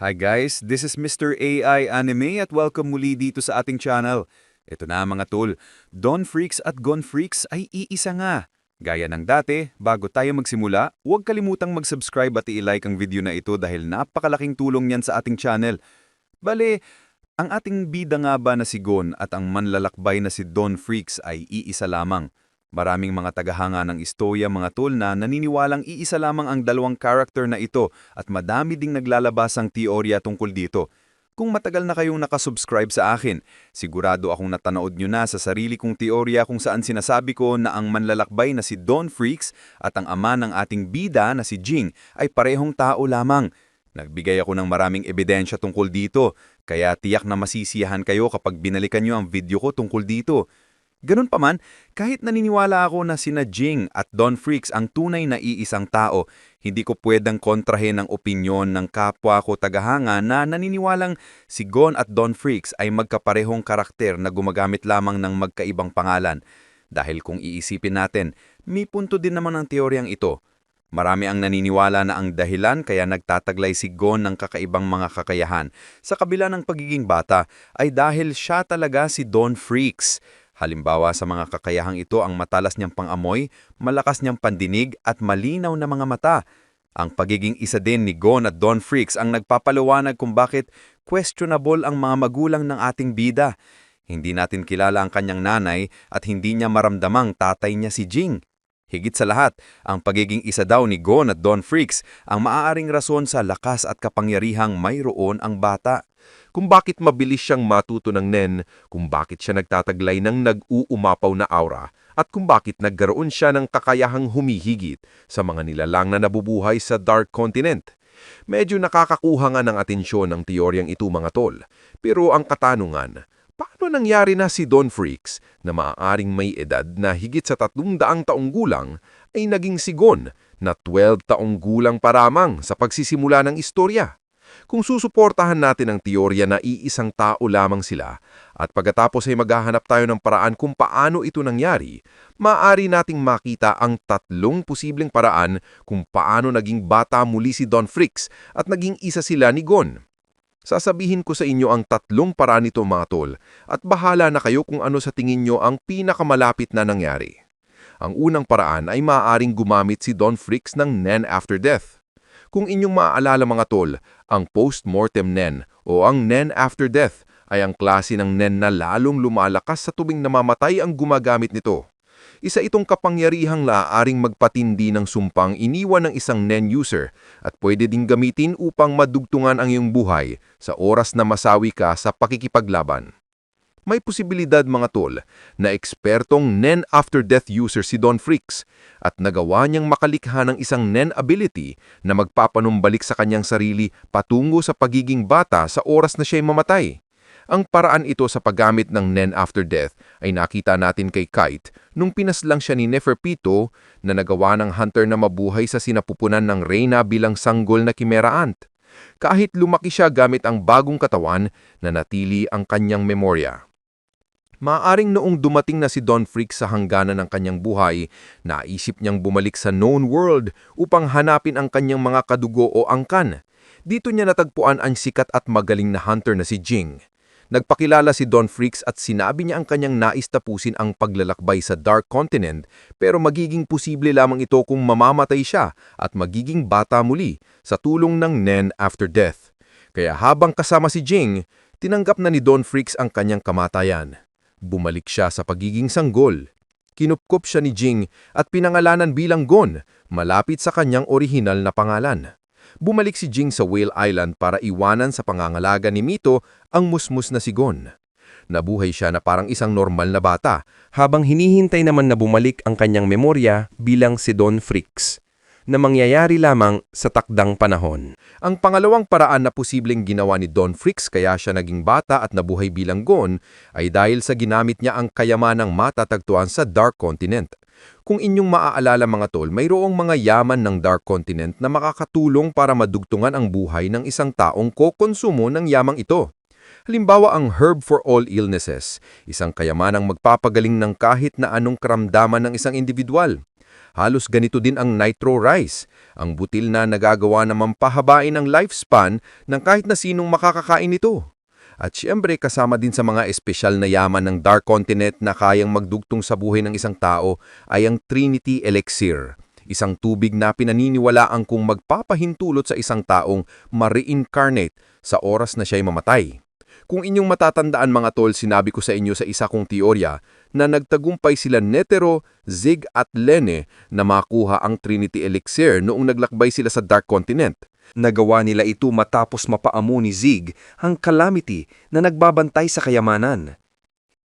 Hi guys, this is Mr. AI Anime at welcome muli dito sa ating channel. Ito na mga tol, Don Freaks at Gon Freaks ay iisa nga. Gaya ng dati, bago tayo magsimula, huwag kalimutang mag-subscribe at i-like ang video na ito dahil napakalaking tulong niyan sa ating channel. Bale, ang ating bida nga ba na si Gon at ang manlalakbay na si Don Freaks ay iisa lamang. Maraming mga tagahanga ng istorya mga tol na naniniwalang iisa lamang ang dalawang character na ito at madami ding naglalabasang teorya tungkol dito. Kung matagal na kayong nakasubscribe sa akin, sigurado akong natanood nyo na sa sarili kong teorya kung saan sinasabi ko na ang manlalakbay na si Don Freaks at ang ama ng ating bida na si Jing ay parehong tao lamang. Nagbigay ako ng maraming ebidensya tungkol dito, kaya tiyak na masisiyahan kayo kapag binalikan nyo ang video ko tungkol dito. Ganun pa man, kahit naniniwala ako na sina Jing at Don Freaks ang tunay na iisang tao, hindi ko pwedeng kontrahin ang opinyon ng kapwa ko tagahanga na naniniwalang si Gon at Don Freaks ay magkaparehong karakter na gumagamit lamang ng magkaibang pangalan. Dahil kung iisipin natin, may punto din naman ang teoryang ito. Marami ang naniniwala na ang dahilan kaya nagtataglay si Gon ng kakaibang mga kakayahan sa kabila ng pagiging bata ay dahil siya talaga si Don Freaks. Halimbawa sa mga kakayahang ito ang matalas niyang pangamoy, malakas niyang pandinig at malinaw na mga mata. Ang pagiging isa din ni Gon at Don Freaks ang nagpapaliwanag kung bakit questionable ang mga magulang ng ating bida. Hindi natin kilala ang kanyang nanay at hindi niya maramdamang tatay niya si Jing. Higit sa lahat, ang pagiging isa daw ni Gon at Don Freaks ang maaaring rason sa lakas at kapangyarihang mayroon ang bata kung bakit mabilis siyang matuto ng Nen, kung bakit siya nagtataglay ng nag-uumapaw na aura, at kung bakit nagkaroon siya ng kakayahang humihigit sa mga nilalang na nabubuhay sa Dark Continent. Medyo nakakakuha nga ng atensyon ng teoryang ito mga tol, pero ang katanungan, paano nangyari na si Don Freaks na maaaring may edad na higit sa tatlong daang taong gulang ay naging sigon na 12 taong gulang paramang sa pagsisimula ng istorya? Kung susuportahan natin ang teorya na iisang tao lamang sila at pagkatapos ay maghahanap tayo ng paraan kung paano ito nangyari, maaari nating makita ang tatlong posibleng paraan kung paano naging bata muli si Don Fricks at naging isa sila ni Gon. Sasabihin ko sa inyo ang tatlong paraan nito mga tol at bahala na kayo kung ano sa tingin nyo ang pinakamalapit na nangyari. Ang unang paraan ay maaaring gumamit si Don Fricks ng Nen After Death. Kung inyong maaalala mga tol, ang post-mortem NEN o ang NEN after death ay ang klase ng NEN na lalong lumalakas sa tubing namamatay ang gumagamit nito. Isa itong kapangyarihang laaaring magpatindi ng sumpang iniwan ng isang NEN user at pwede ding gamitin upang madugtungan ang iyong buhay sa oras na masawi ka sa pakikipaglaban. May posibilidad mga tol na ekspertong NEN after-death user si Don Freaks at nagawa niyang makalikha ng isang NEN ability na magpapanumbalik sa kanyang sarili patungo sa pagiging bata sa oras na siya'y mamatay. Ang paraan ito sa paggamit ng NEN after death ay nakita natin kay Kite nung pinaslang siya ni Neferpito na nagawa ng hunter na mabuhay sa sinapupunan ng Reyna bilang sanggol na Chimera Ant. Kahit lumaki siya gamit ang bagong katawan, nanatili ang kanyang memorya. Maaring noong dumating na si Don Freak sa hangganan ng kanyang buhay, naisip niyang bumalik sa known world upang hanapin ang kanyang mga kadugo o angkan. Dito niya natagpuan ang sikat at magaling na hunter na si Jing. Nagpakilala si Don Freaks at sinabi niya ang kanyang nais tapusin ang paglalakbay sa Dark Continent pero magiging posible lamang ito kung mamamatay siya at magiging bata muli sa tulong ng Nen after death. Kaya habang kasama si Jing, tinanggap na ni Don Freaks ang kanyang kamatayan. Bumalik siya sa pagiging sanggol. Kinupkop siya ni Jing at pinangalanan bilang Gon, malapit sa kanyang orihinal na pangalan. Bumalik si Jing sa Whale Island para iwanan sa pangangalaga ni Mito ang musmus na si Gon. Nabuhay siya na parang isang normal na bata habang hinihintay naman na bumalik ang kanyang memorya bilang si Don Fricks na mangyayari lamang sa takdang panahon. Ang pangalawang paraan na posibleng ginawa ni Don Fricks kaya siya naging bata at nabuhay bilang Gon ay dahil sa ginamit niya ang kayamanang matatagtuan sa Dark Continent. Kung inyong maaalala mga tol, mayroong mga yaman ng Dark Continent na makakatulong para madugtungan ang buhay ng isang taong kokonsumo ng yamang ito. Halimbawa ang Herb for All Illnesses, isang kayamanang magpapagaling ng kahit na anong karamdaman ng isang individual. Halos ganito din ang nitro rice, ang butil na nagagawa na mampahabain ang lifespan ng kahit na sinong makakakain nito. At siyempre kasama din sa mga espesyal na yaman ng Dark Continent na kayang magdugtong sa buhay ng isang tao ay ang Trinity Elixir, isang tubig na pinaniniwalaang kung magpapahintulot sa isang taong ma-reincarnate sa oras na siya'y mamatay. Kung inyong matatandaan mga tol, sinabi ko sa inyo sa isa kong teorya na nagtagumpay sila Netero, Zig at Lene na makuha ang Trinity Elixir noong naglakbay sila sa Dark Continent. Nagawa nila ito matapos mapaamo ni Zig ang calamity na nagbabantay sa kayamanan.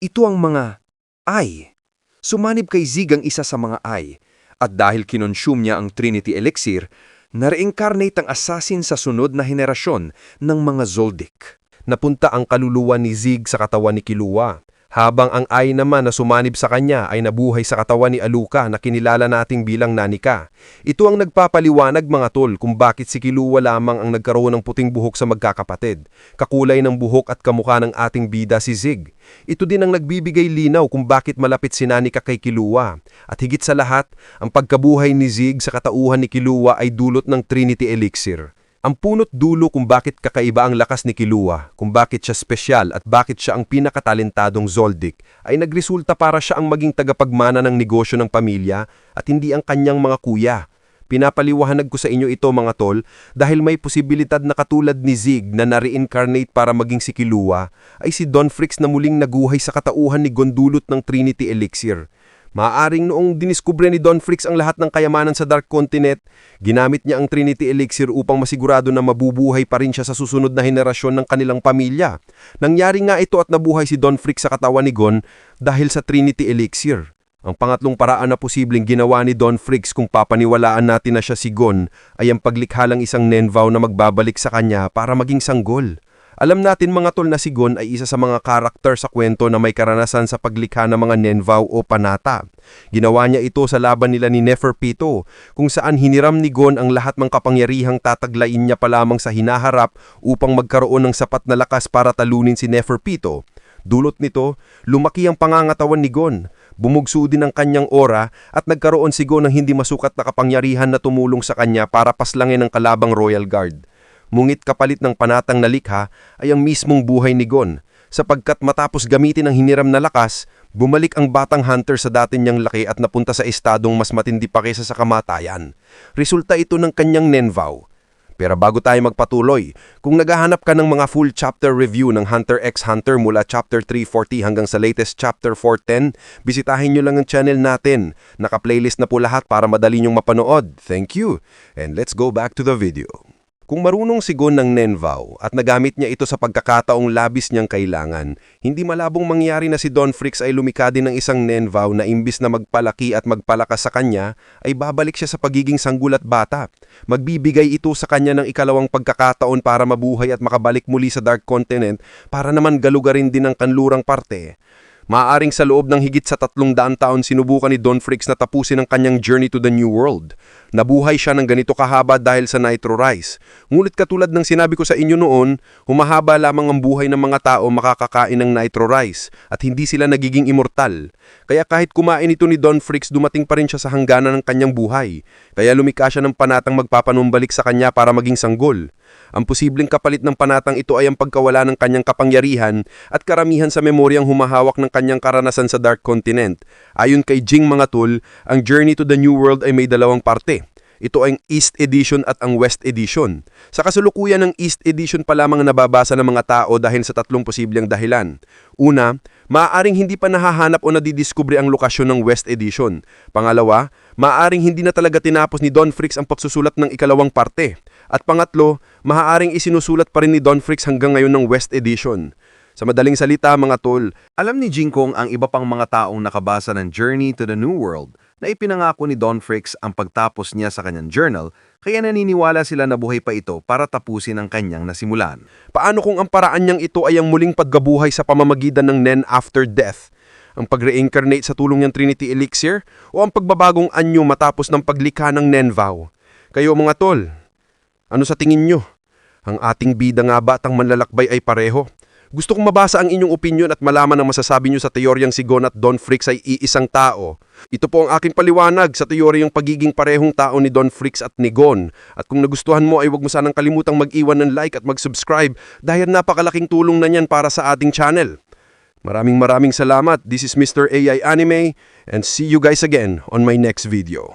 Ito ang mga ay. Sumanib kay Zig ang isa sa mga ay. At dahil kinonsume niya ang Trinity Elixir, na-reincarnate ang assassin sa sunod na henerasyon ng mga Zoldyck. Napunta ang kaluluwa ni Zig sa katawan ni Kilua, habang ang ay naman na sumanib sa kanya ay nabuhay sa katawan ni Aluka na kinilala nating bilang Nanika. Ito ang nagpapaliwanag mga tol kung bakit si Kilua lamang ang nagkaroon ng puting buhok sa magkakapatid, kakulay ng buhok at kamukha ng ating bida si Zig. Ito din ang nagbibigay linaw kung bakit malapit si Nanika kay Kilua. At higit sa lahat, ang pagkabuhay ni Zig sa katauhan ni Kilua ay dulot ng Trinity Elixir. Ang punot dulo kung bakit kakaiba ang lakas ni Kilua, kung bakit siya espesyal at bakit siya ang pinakatalentadong Zoldyck ay nagresulta para siya ang maging tagapagmana ng negosyo ng pamilya at hindi ang kanyang mga kuya. Pinapaliwanag ko sa inyo ito mga tol dahil may posibilidad na katulad ni Zig na na-reincarnate para maging si Kilua ay si Don Fricks na muling naguhay sa katauhan ni Gondulot ng Trinity Elixir. Maaring noong diniskubre ni Don Fricks ang lahat ng kayamanan sa Dark Continent, ginamit niya ang Trinity Elixir upang masigurado na mabubuhay pa rin siya sa susunod na henerasyon ng kanilang pamilya. Nangyari nga ito at nabuhay si Don Fricks sa katawan ni Gon dahil sa Trinity Elixir. Ang pangatlong paraan na posibleng ginawa ni Don Fricks kung papaniwalaan natin na siya si Gon ay ang paglikha ng isang Nenvow na magbabalik sa kanya para maging sanggol. Alam natin mga tol na si Gon ay isa sa mga karakter sa kwento na may karanasan sa paglikha ng mga Nenvow o Panata. Ginawa niya ito sa laban nila ni Neferpito, kung saan hiniram ni Gon ang lahat ng kapangyarihang tataglain niya pa lamang sa hinaharap upang magkaroon ng sapat na lakas para talunin si Neferpito. Dulot nito, lumaki ang pangangatawan ni Gon. Bumugso din ang kanyang ora at nagkaroon si Gon ng hindi masukat na kapangyarihan na tumulong sa kanya para paslangin ang kalabang Royal Guard. Mungit kapalit ng panatang nalikha ay ang mismong buhay ni Gon, sapagkat matapos gamitin ang hiniram na lakas, bumalik ang batang hunter sa dati niyang laki at napunta sa estadong mas matindi pa kaysa sa kamatayan. Resulta ito ng kanyang Nenvow. Pero bago tayo magpatuloy, kung naghahanap ka ng mga full chapter review ng Hunter x Hunter mula chapter 340 hanggang sa latest chapter 410, bisitahin nyo lang ang channel natin. Naka-playlist na po lahat para madali nyong mapanood. Thank you! And let's go back to the video. Kung marunong si Gon ng Nenvow at nagamit niya ito sa pagkakataong labis niyang kailangan, hindi malabong mangyari na si Don Fricks ay lumika din ng isang Nenvow na imbis na magpalaki at magpalakas sa kanya, ay babalik siya sa pagiging sanggol at bata. Magbibigay ito sa kanya ng ikalawang pagkakataon para mabuhay at makabalik muli sa Dark Continent para naman galugarin din ang kanlurang parte. Maaring sa loob ng higit sa tatlong daan taon sinubukan ni Don Fricks na tapusin ang kanyang journey to the New World. Nabuhay siya ng ganito kahaba dahil sa Nitro Rice. Ngunit katulad ng sinabi ko sa inyo noon, humahaba lamang ang buhay ng mga tao makakakain ng Nitro Rice at hindi sila nagiging immortal. Kaya kahit kumain ito ni Don Fricks, dumating pa rin siya sa hangganan ng kanyang buhay. Kaya lumika siya ng panatang magpapanumbalik sa kanya para maging sanggol. Ang posibleng kapalit ng panatang ito ay ang pagkawala ng kanyang kapangyarihan at karamihan sa memoryang humahawak ng kanyang karanasan sa Dark Continent. Ayon kay Jing mga tol, ang Journey to the New World ay may dalawang parte. Ito ang East Edition at ang West Edition. Sa kasulukuyan ng East Edition pa lamang nababasa ng mga tao dahil sa tatlong posibleng dahilan. Una, maaaring hindi pa nahahanap o nadidiskubre ang lokasyon ng West Edition. Pangalawa, maaaring hindi na talaga tinapos ni Don Fricks ang pagsusulat ng ikalawang parte. At pangatlo, maaaring isinusulat pa rin ni Don Fricks hanggang ngayon ng West Edition. Sa madaling salita mga tol, Alam ni Jinkong ang iba pang mga taong nakabasa ng Journey to the New World na ipinangako ni Don Fricks ang pagtapos niya sa kanyang journal kaya naniniwala sila na buhay pa ito para tapusin ang kanyang nasimulan. paano kung ang paraan niyang ito ay ang muling paggabuhay sa pamamagitan ng Nen after death? Ang pag-reincarnate sa tulong ng Trinity Elixir o ang pagbabagong anyo matapos ng paglikha ng Nenvow? Kayo mga tol, ano sa tingin nyo? Ang ating bida nga ba at ang manlalakbay ay pareho? Gusto kong mabasa ang inyong opinion at malaman ang masasabi nyo sa teoryang si Gon at Don Fricks ay iisang tao. Ito po ang aking paliwanag sa teoryang pagiging parehong tao ni Don Fricks at ni Gon. At kung nagustuhan mo ay huwag mo sanang kalimutang mag-iwan ng like at mag-subscribe dahil napakalaking tulong na niyan para sa ating channel. Maraming maraming salamat. This is Mr. AI Anime and see you guys again on my next video.